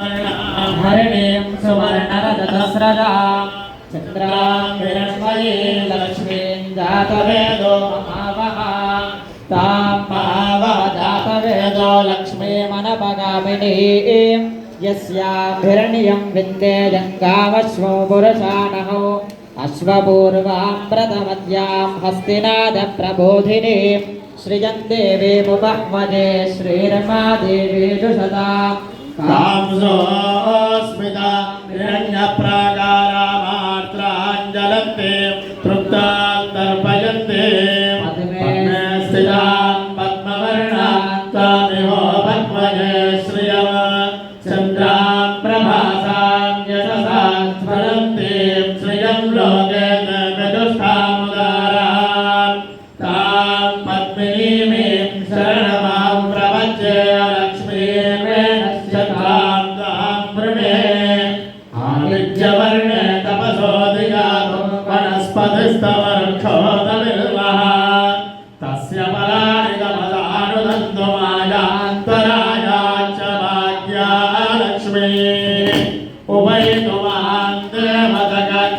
हरिणीं सुवर्णरदसरदां चन्द्रां विरण्मयी लक्ष्मीं जातवेदो महावः। तां महावः जातवेदो लक्ष्मीमनपगामिनीं यस्याभिरणीयं विन्दे जङ्गावश्वो अश्वपूर्वां प्रथमद्यां हस्तिनादप्रबोधिनीं। श्रियन्देवीमुपह्मजे श्रीरमा देवीजुषताम् जुषताम् कांसोऽस्मिता हिरण्यप्राकारामात्राञ्जलन्ते तृप्तान्तर्पयन्ते पद्मे स्थितां पद्मवर्णां त्वामिहो पद्मजे श्रियव चन्द्रां प्रभासां यशसां स्फुरन्तीं श्रियं लोके मृदुष्ठामुदारां तां पद्मिनीमीं शरणमां प्रपद्ये వర్ణే తపసోదియాగం వనస్పతిస్తవర్క్షోదవిర్వ తస్య బలాని గమదానుదంతు మాయాంతరాయాచ భాగ్యాలక్ష్మీ ఉభయకుమార్